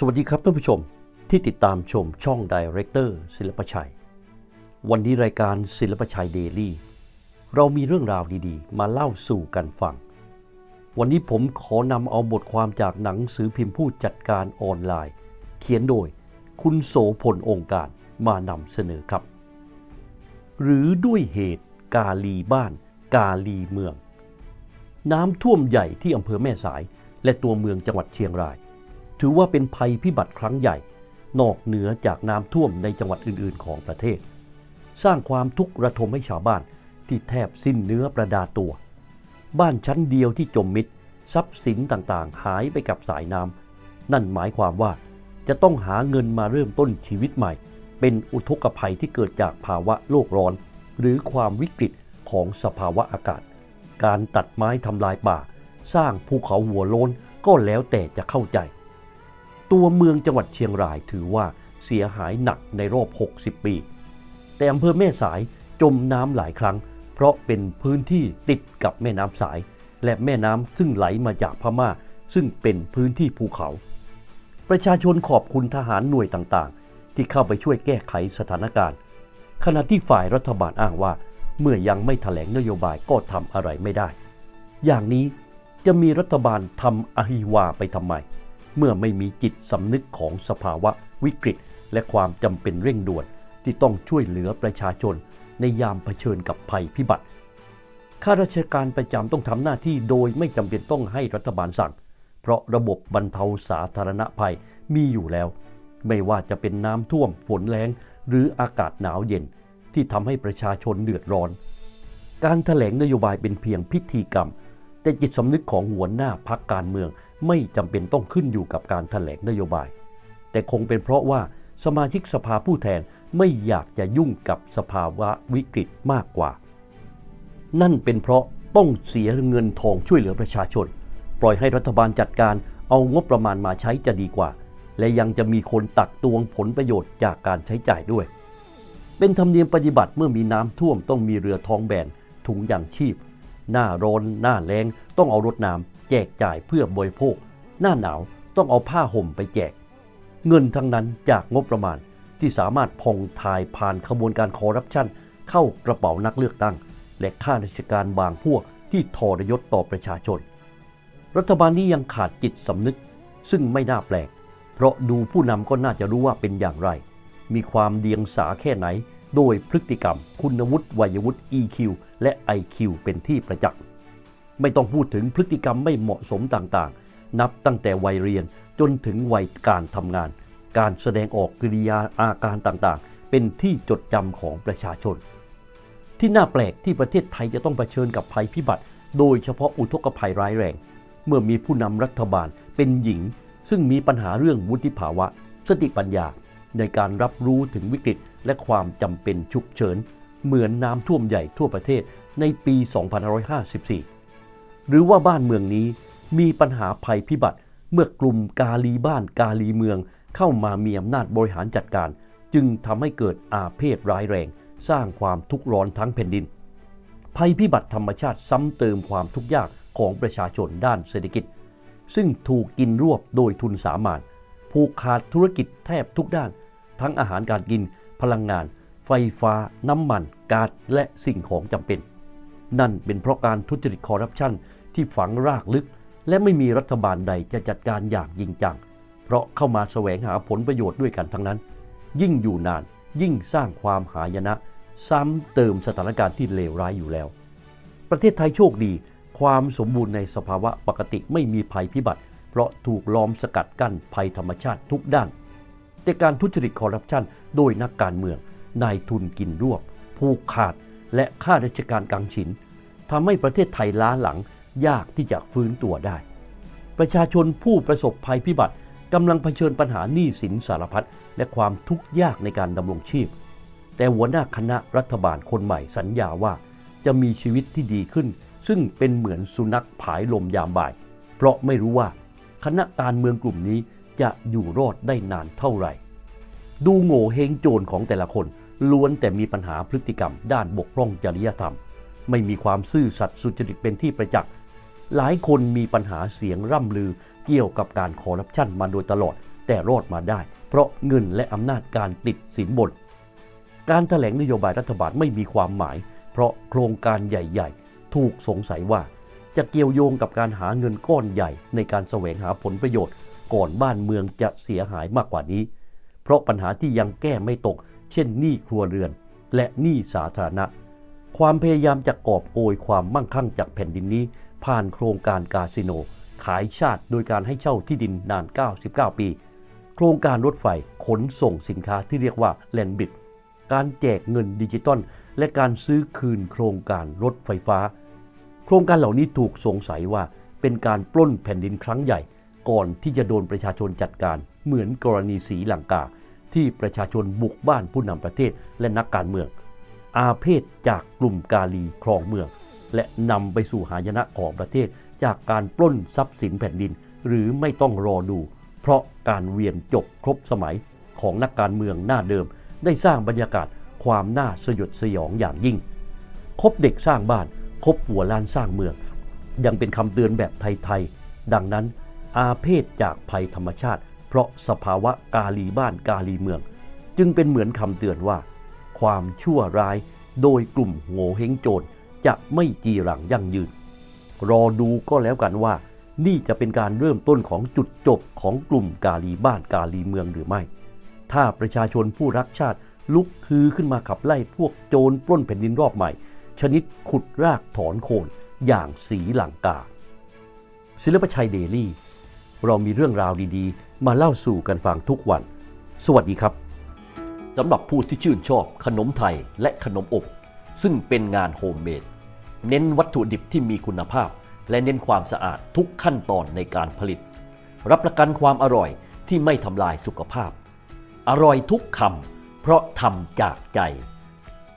สวัสดีครับท่านผู้ชมที่ติดตามชมช่องดีเรคเตอร์ศิลปชัย วันนี้รายการศิลปชัยเดลี่เรามีเรื่องราวดีๆ มาเล่าสู่กันฟัง วันนี้ผมขอนำเอาบทความจากหนังสือพิมพ์ผู้จัดการออนไลน์ เขียนโดยคุณโสพลองค์การมานำเสนอครับ หรือด้วยเหตุกาลีบ้าน กาลีเมือง น้ำท่วมใหญ่ที่อำเภอแม่สาย และตัวเมืองจังหวัดเชียงราย ถือว่าเป็นภัยพิบัติครั้งใหญ่ นอกเหนือจากน้ำท่วมในจังหวัดอื่น ๆ ของประเทศ สร้างความทุกข์ระทมให้ชาวบ้านที่แทบสิ้นเนื้อประดาตัว บ้านชั้นเดียวที่จมมิดทรัพย์สินต่างๆ หายไปกับสายน้ำนั่นหมายความว่าจะต้องหาเงินมาเริ่มต้นชีวิตใหม่ เป็นอุทกภัยที่เกิดจากภาวะโลกร้อน หรือความวิกฤตของสภาวะอากาศ การตัดไม้ทำลายป่า สร้างภูเขาหัวโลนก็แล้วแต่จะเข้าใจ ตัวเมืองจังหวัดเชียงรายถือว่าเสียหายหนักในรอบ 60 ปี แต่อำเภอแม่สายจมน้ำหลายครั้ง เพราะเป็นพื้นที่ติดกับแม่น้ำสาย และแม่น้ำซึ่งไหลมาจากพม่า ซึ่งเป็นพื้นที่ภูเขา ประชาชนขอบคุณทหารหน่วยต่างๆ ที่เข้าไปช่วยแก้ไขสถานการณ์ ขณะที่ฝ่ายรัฐบาลอ้างว่า เมื่อยังไม่ถแถลงนโยบายก็ทำอะไรไม่ได้ อย่างนี้จะมีรัฐบาลทำอหิวาไปทำไม เมื่อไม่มีจิตสำนึกของสภาวะวิกฤต และความจำเป็นเร่งด่วนที่ต้องช่วยเหลือประชาชน ในยามเผชิญกับภัยพิบัติข้าราชการประจำต้องทำหน้าที่โดยไม่จำเป็นต้องให้รัฐบาลสั่ง เพราะระบบบรรเทาสาธารณภัยมีอยู่แล้ว ไม่ว่าจะเป็นน้ำท่วมฝนแรงหรืออากาศหนาวเย็น ที่ทำให้ประชาชนเดือดร้อน การถแถลงนโยบายเป็นเพียงพิธีกรรม แต่จิตสำนึกของหัวหน้าพักการเมือง ไม่จำเป็นต้องขึ้นอยู่กับการถแถลงนโยบาย แต่คงเป็นเพราะว่าสมาชิกสภาผู้แทนไม่อยากจะยุ่งกับสภาวะวิกฤตมากกว่า นั่นเป็นเพราะต้องเสียเงินทองช่วยเหลือประชาชน ปล่อยให้รัฐบาลจัดการเอางบประมาณมาใช้จะดีกว่า และยังจะมีคนตักตวงผลประโยชน์จากการใช้จ่ายด้วย เป็นธรรมเนียมปฏิบัติเมื่อมีน้ำท่วมต้องมีเรือท้องแบนถุงยางชีพ หน้าร้อนหน้าแรงต้องเอารถน้ำแจกจ่ายเพื่อบริโภค หน้าหนาวต้องเอาผ้าห่มไปแจก เงินทั้งนั้นจากงบประมาณที่สามารถพองทายผ่านขบวนการคอร์รัปชันเข้ากระเป๋านักเลือกตั้ง และข้าราชการบางพวกที่ทรยศต่อประชาชน รัฐบาลนี้ยังขาดจิตสำนึก ซึ่งไม่น่าแปลก เพราะดูผู้นำก็น่าจะรู้ว่าเป็นอย่างไร มีความเดียงสาแค่ไหน โดยพฤติกรรม คุณวุฒิวัยวุฒิ EQ และ IQ เป็นที่ประจักษ์ ไม่ต้องพูดถึงพฤติกรรมไม่เหมาะสมต่างๆ นับตั้งแต่วัยเรียนจนถึงวัยการทำงาน การแสดงออกกิริยาอาการต่างๆ เป็นที่จดจำของประชาชน ที่น่าแปลกที่ประเทศไทยจะต้องเผชิญกับภัยพิบัติ โดยเฉพาะอุทกภัยร้ายแรง เมื่อมีผู้นำรัฐบาลเป็นหญิง ซึ่งมีปัญหาเรื่องวุฒิภาวะ สติปัญญา ในการรับรู้ถึงวิกฤตและความจำเป็นฉุกเฉิน เหมือนน้ำท่วมใหญ่ทั่วประเทศในปี 2554 หรือว่าบ้านเมืองนี้มีปัญหาภัยพิบัติเมื่อกลุ่มกาลีบ้านกาลีเมืองเข้ามามีอำนาจบริหารจัดการ จึงทำให้เกิดอาเพศร้ายแรง สร้างความทุกข์ร้อนทั้งแผ่นดิน ภัยพิบัติธรรมชาติซ้ำเติมความทุกข์ยากของประชาชนด้านเศรษฐกิจ ซึ่งถูกกินรวบโดยทุนสามาน ผูกขาดธุรกิจแทบทุกด้าน ทั้งอาหารการกิน พลังงาน ไฟฟ้า น้ำมัน ก๊าซและสิ่งของจำเป็น นั่นเป็นเพราะการทุจริตคอร์รัปชันที่ฝังรากลึก และไม่มีรัฐบาลใดจะจัดการอย่างจริงจัง เพราะเข้ามาแสวงหาผลประโยชน์ด้วยกันทั้งนั้น ยิ่งอยู่นานยิ่งสร้างความหายนะ ซ้ำเติมสถานการณ์ที่เลวร้ายอยู่แล้ว ประเทศไทยโชคดี ความสมบูรณ์ในสภาวะปกติไม่มีภัยพิบัติ เพราะถูกล้อมสกัดกั้นภัยธรรมชาติทุกด้าน แต่การทุจริตคอร์รัปชันโดยนักการเมือง นายทุนกินรวบผูกขาดและข้าราชการกังฉินทำให้ประเทศไทยล้าหลังยากที่จะฟื้นตัวได้ ประชาชนผู้ประสบภัยพิบัติกำลังเผชิญปัญหาหนี้สินสารพัดและความทุกข์ยากในการดำรงชีพ แต่หัวหน้าคณะรัฐบาลคนใหม่สัญญาว่าจะมีชีวิตที่ดีขึ้น ซึ่งเป็นเหมือนสุนัขผายลมยามบ่าย เพราะไม่รู้ว่า คณะการเมืองกลุ่มนี้จะอยู่รอดได้นานเท่าไหร่ ดูโง่เฮงโจรของแต่ละคนล้วนแต่มีปัญหาพฤติกรรมด้านบกพร่องจริยธรรม ไม่มีความซื่อสัตย์สุจริตเป็นที่ประจักษ์ หลายคนมีปัญหาเสียงร่ำลือเกี่ยวกับการคอร์รัปชันมาโดยตลอด แต่รอดมาได้ เพราะเงินและอำนาจการติดสินบน การแถลงนโยบายรัฐบาลไม่มีความหมาย เพราะโครงการใหญ่ ๆ ถูกสงสัยว่า จะเกี่ยวโยงกับการหาเงินก้อนใหญ่ในการแสวงหาผลประโยชน์ ก่อนบ้านเมืองจะเสียหายมากกว่านี้ เพราะปัญหาที่ยังแก้ไม่ตก เช่นหนี้ครัวเรือน และหนี้สาธารณะ ความพยายามจะกอบโกยความมั่งคั่งจากแผ่นดินนี้ ผ่านโครงการคาสิโน ขายชาติโดยการให้เช่าที่ดินนาน 99 ปี โครงการรถไฟขนส่งสินค้าที่เรียกว่าแลนบิดการแจกเงินดิจิตอลและการซื้อคืนโครงการรถไฟฟ้า โครงการเหล่านี้ถูกสงสัยว่าเป็นการปล้นแผ่นดินครั้งใหญ่ ก่อนที่จะโดนประชาชนจัดการ เหมือนกรณีสีลังกา ที่ประชาชนบุกบ้านผู้นำประเทศและนักการเมือง อาเพศจากกลุ่มกาลีครองเมือง และนำไปสู่หายนะของประเทศ จากการปล้นทรัพย์สินแผ่นดิน หรือไม่ต้องรอดู เพราะการเวียนจบครบสมัยของนักการเมืองหน้าเดิม ได้สร้างบรรยากาศความน่าสยดสยองอย่างยิ่ง คบเด็กสร้างบ้าน คบหัวล้านสร้างเมือง ยังเป็นคำเตือนแบบไทยๆ ดังนั้น อาเพศจากภัยธรรมชาติ เพราะสภาวะกาลีบ้านกาลีเมือง จึงเป็นเหมือนคำเตือนว่า ความชั่วร้ายโดยกลุ่มโง่เฮงโจรจะไม่จีรังยั่งยืน รอดูก็แล้วกันว่า นี่จะเป็นการเริ่มต้นของจุดจบของกลุ่มกาลีบ้านกาลีเมืองหรือไม่ ถ้าประชาชนผู้รักชาติลุกฮือขึ้นมาขับไล่พวกโจรปล้นแผ่นดินรอบใหม่ ชนิดขุดรากถอนโคนอย่างสีหลังกา ศิลปชัยเดลี่ เรามีเรื่องราวดีๆ มาเล่าสู่กันฟังทุกวัน สวัสดีครับสำหรับผู้ที่ชื่นชอบขนมไทยและขนมอบ ซึ่งเป็นงานโฮมเมดเน้นวัตถุดิบที่มีคุณภาพ และเน้นความสะอาดทุกขั้นตอนในการผลิต รับประกันความอร่อยที่ไม่ทำลายสุขภาพ อร่อยทุกคำเพราะทำจากใจ